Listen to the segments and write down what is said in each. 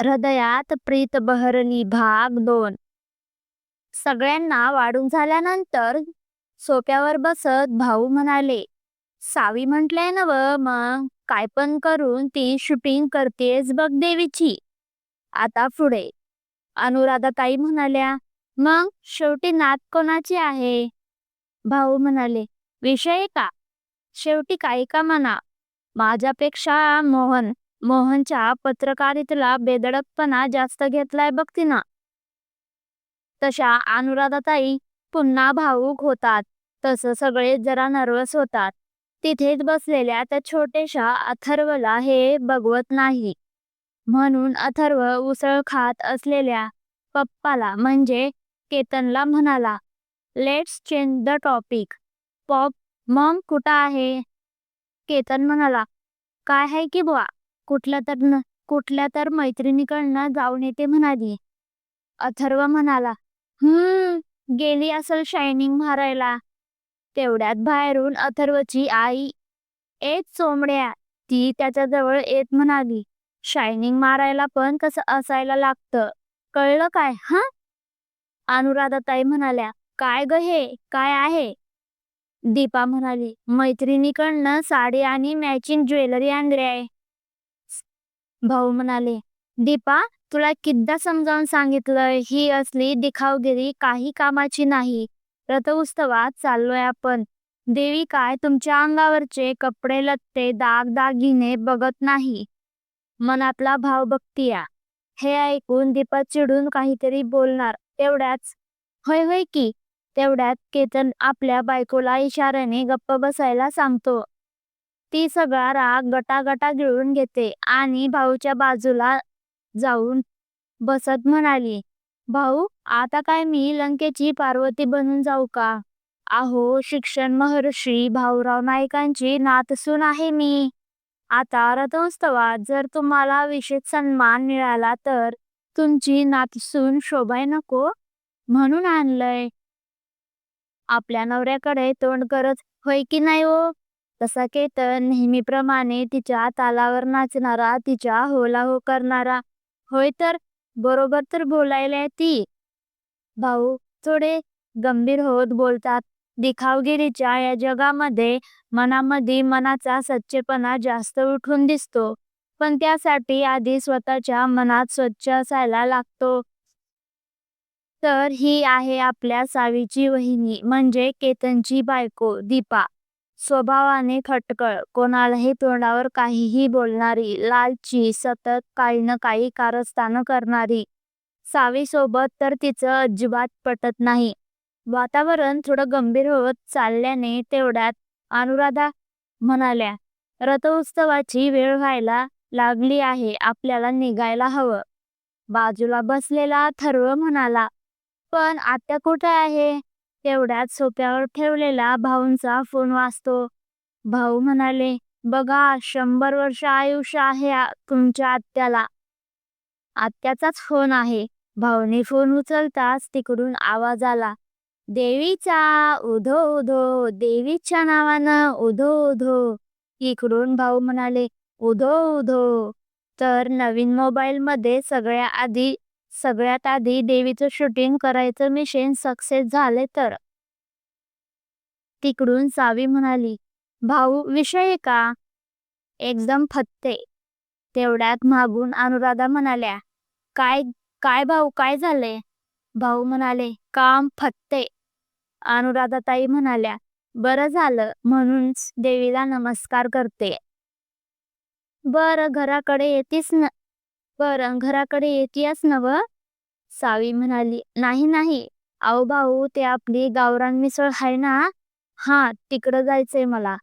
हृदयात प्रीत बहरली भाग दोन. सगळ्यांना वाढून झाल्यानंतर सोप्यावर बसत भाऊ म्हणाले सावी म्हटलंय नव मग काय पण करून ती शूटिंग करतेस बघ देवीची. आता पुढे. अनुराधाताई म्हणाल्या मग शेवटी नात कोणाची आहे? भाऊ म्हणाले विषय का? शेवटी काही का म्हणा. माझ्यापेक्षा मोहन मोहनच्या पत्रकारितेला बेधडकपणा जास्त घेतलाय बघ तिनं. तशा अनुराधाताई पुन्हा भावूक होतात. तसं सगळे जरा नर्वस होतात. तिथेच बसलेल्या त्या छोट्याशा अथर्वला हे बघवत नाही. म्हणून अथर्व उसळ खात असलेल्या पप्पाला म्हणजे केतनला म्हणाला let's change the topic pop mum कुठं आहे? केतन म्हणाला काय आहे की बुवा? कुठल्या तर कुठल्या तर मैत्रिणीकडनं जाऊन येते म्हणाली. अथर्व म्हणाला हम्म गेली असल शायनिंग मारायला. तेवढ्यात बाहेरून अथर्वची आई एक चोमड्या ती त्याच्याजवळ येत म्हणाली शायनिंग मारायला पण कसं असायला लागतं कळलं काय हा? अनुराधाताई म्हणाल्या काय ग हे काय आहे? दीपा म्हणाली मैत्रिणीकडनं साडी आणि मॅचिंग ज्वेलरी आणली आहे. भाऊ म्हणाले दीपा तुला किद्दा समजावून सांगितलंय? ही असली दिखावगिरी काही कामाची नाही. रथउत्सवात चाललोय आपण. देवी काय तुमच्या अंगावरचे कपडे लत्ते दाग दागिने बघत नाही. मनातला भाव बघतीया. हे ऐकून दीपा चिडून काहीतरी बोलणार. तेवढ्याच होय होय की. तेवढ्यात केतन आपल्या बायकोला इशाऱ्याने गप्प बसायला सांगतो. ती सगळा राग गटागटा गिळून घेते आणि भाऊच्या बाजूला जाऊन बसत म्हणाली भाऊ आता काय मी लंकेची पार्वती बनून जाऊ का? अहो शिक्षण महर्षी भाऊराव नाईकांची नातसून आहे मी. आता रथोत्सवात जर तुम्हाला विशेष सन्मान मिळाला तर तुमची नातसून शोभाय नको म्हणून आणलंय. आपल्या नवऱ्याकडे तोंड करत होय की नाही हो? तसा केतन नेहमीप्रमाणे तिच्या तालावर नाचणारा तिच्या होला हो करणारा. होय तर? बरोबर तर बोलायला ती. भाऊ थोडे गंभीर होत बोलतात. दिखावगिरीच्या या जगामध्ये मनामध्ये मनाचा सच्चेपणा जास्त उठून दिसतो. पण त्यासाठी आधी स्वतःच्या मनात स्वच्छ असायला लागतो. तर ही आहे आपल्या सावीची वहिनी म्हणजे केतनची बायको दीपा. स्वभावाने खटकळ. कोणालाही तोंडावर काहीही बोलणारी लालची सतत काही न काही कारस्थान करणारी. सावीसोबत तर तिचं अजिबात पटत नाही. वातावरण थोडं गंभीर होत चालल्याने तेवढ्यात अनुराधा म्हणाल्या रथोत्सवाची वेळ व्हायला लागली आहे आपल्याला निघायला हवं. बाजूला बसलेला थर्व म्हणाला पण आत्या कुठे आहे? तेवढ्यात सोप्यावर ठेवलेला भाऊंचा फोन वाजतो. भाऊ म्हणाले बघा शंभर वर्ष आयुष्य आहे तुमच्या आत्याला. आत्याचाच फोन आहे. भाऊने फोन उचलताच तिकडून आवाज आला. देवीचा उधो उधो देवीच्या नावानं उधो उधो. इकडून भाऊ म्हणाले उधो उधो. तर नवीन मोबाईल मध्ये सगळ्या आधी सगळ्यात आधी देवीचं शूटिंग करायचं मिशन सक्सेस झाले तर. तिकडून सावी म्हणाली भाऊ विषय का? एकदम फत्ते. तेवढ्यात मागून अनुराधा म्हणाल्या काय काय भाऊ काय झाले भाऊ म्हणाले काम फत्ते. अनुराधाताई म्हणाल्या बरं झालं म्हणून देवीला नमस्कार करते. बर घराकडे येतीस न बर घराकडे येतीयस नव सावी म्हणाली नाही नाही. आओ भाऊ ते आपली गावरान मिसळ आहे ना? हा तिकडं जायचंय मला.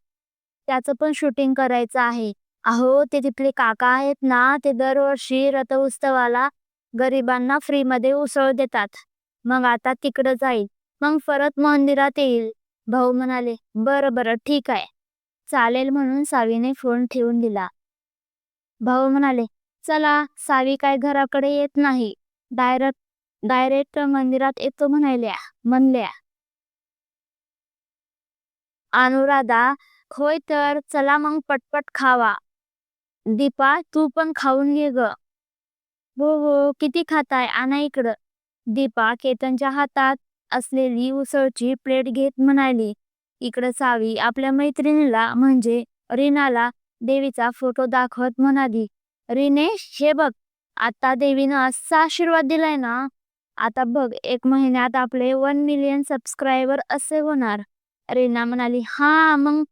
त्याचं पण शूटिंग करायचं आहे. अहो ते तिथले काका आहेत ना ते दरवर्षी रथउत्सवाला गरिबांना फ्री मध्ये उसळ देतात. मग आता तिकडं जाईल. मग परत मंदिरात येईल. भाऊ म्हणाले बरं बरं ठीक आहे. चालेल म्हणून सावीने फोन ठेवून दिला. भाऊ म्हणाले चला सावी काय घराकडे येत नाही. डायरेक्ट डायरेक्ट मंदिरात येतो म्हणाल्या म्हणल्या अनुराधा होय तर चला मग पटपट खावा. दीपा तू पण खाऊन घे ग. हो हो किती खाताय? आणा इकडं. दीपा केतनच्या हातात असलेली उसळची प्लेट घेत म्हणाली इकडं सावी आपल्या मैत्रिणीला म्हणजे रीनाला देवीचा फोटो दाखवत म्हणाली. रीने हे बघ आता देवीनं असा आशीर्वाद दिलाय ना आता बघ एक महिन्यात आपले वन मिलियन सबस्क्रायबर असे होणार. रीना म्हणाली हा मग?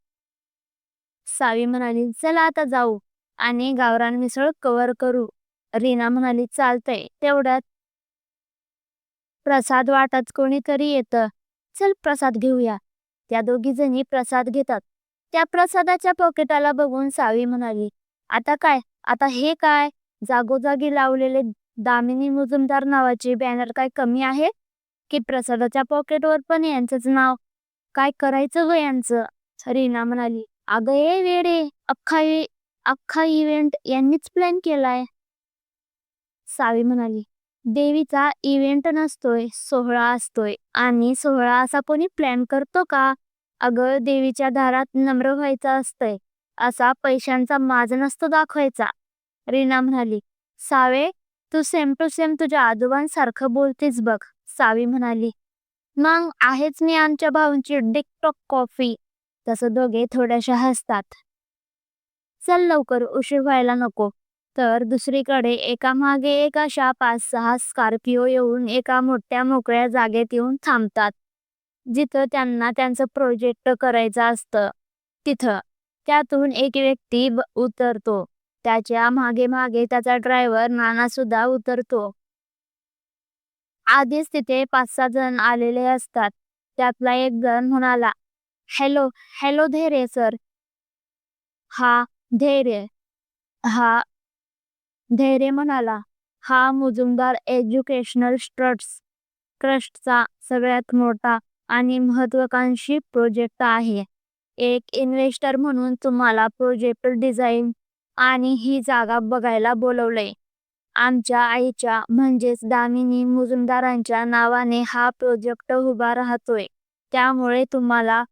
सावी म्हणाली चला आता जाऊ आणि गावरान मिसळ कव्हर करू. रीना म्हणाली चालतंय. तेवढ्यात प्रसाद वाटत कोणीतरी येतं. चल प्रसाद घेऊया. त्या दोघी जणी प्रसाद घेतात. त्या प्रसादाच्या पॉकेटाला बघून सावी म्हणाली आता काय? आता हे काय? जागोजागी लावलेले दामिनी मुजुमदार नावाचे बॅनर काय कमी आहे? की प्रसादाच्या पॉकेटवर पण यांचंच नाव? काय करायचं ग यांचं? रीना म्हणाली. अगं ए वेडे अख्खा अख्खा इव्हेंट यांनीच प्लॅन केलाय. सावी म्हणाली. देवीचा इव्हेंट नसतोय सोहळा असतोय. आणि सोहळा असा कोणी प्लॅन करतो का? अगं देवीच्या दारात नम्र व्हायचं असतंय. असा पैशांचा माज नसतो दाखवायचा. रीना म्हणाली. सावे तू सेम टू सेम तुझ्या आजोबांसारखं बोलतेस बघ सावी म्हणाली. मग आहेच मी आमच्या भाऊंची डिकटॉक कॉफी. तसं दोघे थोड्याशा हसतात. चल लवकर उशीर व्हायला नको. तर दुसरीकडे एका मागे एक अशा पाच सहा स्कॉर्पिओ येऊन एका मोठ्या मोकळ्या जागेत येऊन थांबतात. जिथं त्यांना त्यांचं प्रोजेक्ट करायचं असतं. तिथं. त्यातून एक व्यक्ती उतरतो. त्याच्यामागे मागे त्याचा ड्रायव्हर नाना सुद्धा उतरतो. आधीच तिथे पाच सहा जण आलेले असतात. त्यातला एक जण म्हणाला हॅलो हॅलो धैर्य सर. हा धैर्य. हा. धैर्य म्हणाला हा मुजुमदार एज्युकेशनल ट्रस्ट ट्रस्टचा सगळ्यात मोठा आणि महत्वाकांक्षी प्रोजेक्ट आहे. एक इन्व्हेस्टर म्हणून तुम्हाला प्रोजेक्ट डिझाईन आणि ही जागा बघायला बोलवलंय. आमच्या आईच्या म्हणजेच दामिनी मुजुमदारांच्या नावाने हा प्रोजेक्ट उभा राहतोय. त्यामुळे तुम्हाला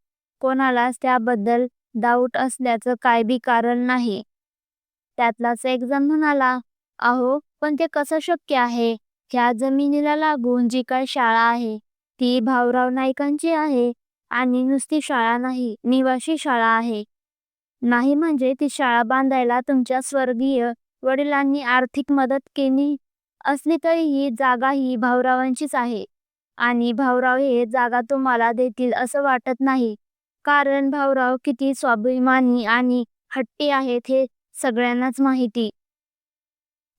कोणालाच त्याबद्दल डाऊट असल्याचं काय बी कारण नाही. त्यातलाच एक जण म्हणाला अहो पण ते कसं शक्य आहे? ह्या जमिनीला लागून जी काय शाळा आहे ती भाऊराव नाईकांची आहे आणि नुसती शाळा नाही निवासी शाळा आहे. नाही म्हणजे ती शाळा बांधायला तुमच्या स्वर्गीय वडिलांनी आर्थिक मदत केली असली तरी ही जागा ही भाऊरावांचीच आहे. आणि भाऊराव हे जागा तुम्हाला देतील असं वाटत नाही. कारण भाऊराव किती स्वाभिमानी आणि हट्टी आहेत हे सगळ्यांनाच माहिती.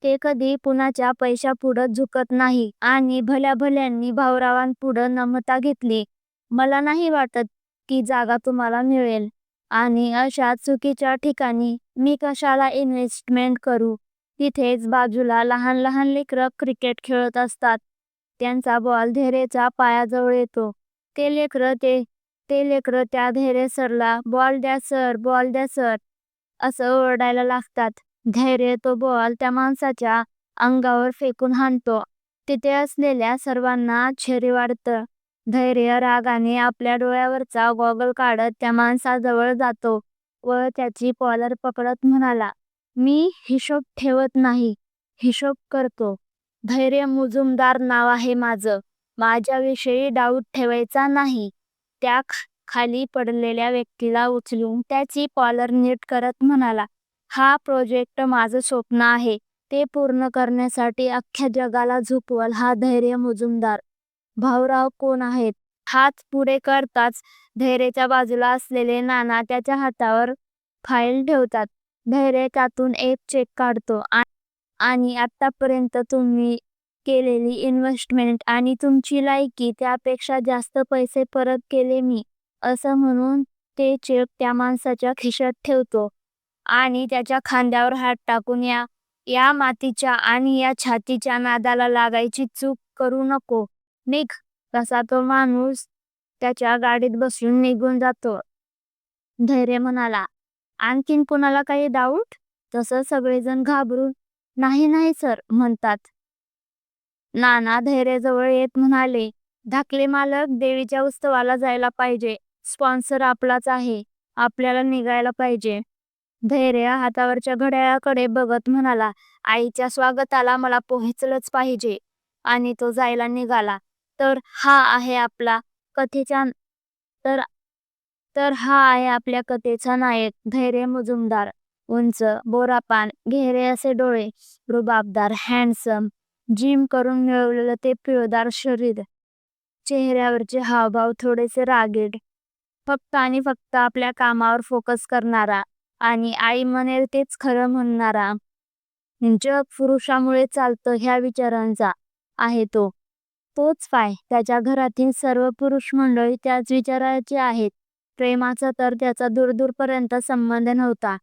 ते कधी कुणाच्या पैशापुढं झुकत नाही आणि भल्या भल्यांनी भाऊरावांपुढं नमता घेतली. मला नाही वाटत की जागा तुम्हाला मिळेल. आणि अशा चुकीच्या ठिकाणी मी कशाला इन्व्हेस्टमेंट करू? तिथेच बाजूला लहान लहान लेकरं क्रिकेट खेळत असतात. त्यांचा बॉल धैर्यच्या पायाजवळ येतो. ते लेकरं ते ते लेकरं त्या धैर्य सरला बॉल द्या सर बॉल द्या सर असं ओरडायला लागतात. धैर्य तो बॉल त्या माणसाच्या अंगावर फेकून हाणतो. तिथे असलेल्या सर्वांना आश्चर्य वाढतं धैर्य रागाने आपल्या डोळ्यावरचा गॉगल काढत त्या माणसाजवळ जातो व त्याची कॉलर पकडत म्हणाला मी हिशोब ठेवत नाही हिशोब करतो. धैर्य मुजुमदार नाव आहे माझं. माझ्याविषयी डाऊट ठेवायचा नाही. त्या खाली पडलेल्या व्यक्तीला उचलून त्याची कॉलर नीट करत म्हणाला हा प्रोजेक्ट माझं स्वप्न आहे. ते पूर्ण करण्यासाठी अख्ख्या जगाला झोपवल हा धैर्य मुजुमदार. भाऊराव कोण आहेत? हात पुढे करताच धैर्याच्या बाजूला असलेले नाना त्याच्या हातावर फाईल ठेवतात. धैर्य त्यातून एक चेक काढतो आणि आतापर्यंत तुम्ही केलेली इन्व्हेस्टमेंट आणि तुमची लायकी त्यापेक्षा जास्त पैसे परत केले मी असं म्हणून ते चेक त्या माणसाच्या खिशात ठेवतो. आणि त्याच्या खांद्यावर हात टाकून या या मातीच्या आणि या छातीच्या नादाला लागायची चूक करू नको. निघ. तसा तो माणूस त्याच्या गाडीत बसून निघून जातो. धैर्य म्हणाला. आणखीन कुणाला काही डाऊट तसं सगळेजण घाबरून नाही नाही सर म्हणतात. नाना धैर्याजवळ येत म्हणाले धाकले मालक देवीच्या उत्सवाला जायला पाहिजे. स्पॉन्सर आपलाच आहे. आपल्याला निघायला पाहिजे. धैर्य हातावरच्या घड्याळाकडे बघत म्हणाला आईच्या स्वागताला मला पोहोचलंच पाहिजे. आणि तो जायला निघाला. तर हा आहे आपला कथेचा तर तर हा आहे आपल्या कथेचा नायक धैर्य मुजुमदार उंच बोरापान घेरे असे डोळे रुबाबदार हँडसम जिम करून मिळवलेलं ते पिळदार शरीर चेहऱ्यावरचे हावभाव थोडेसे रागीट फक्त आणि फक्त आपल्या कामावर फोकस करणारा आणि आई म्हणेल तेच खरं म्हणणारा. जग पुरुषामुळे चालतं ह्या विचारांचा आहे तो. तोच पाय. त्याच्या घरातील सर्व पुरुष मंडळी त्याच विचाराचे आहेत. प्रेमाचा तर त्याचा दूरदूरपर्यंत संबंध नव्हता.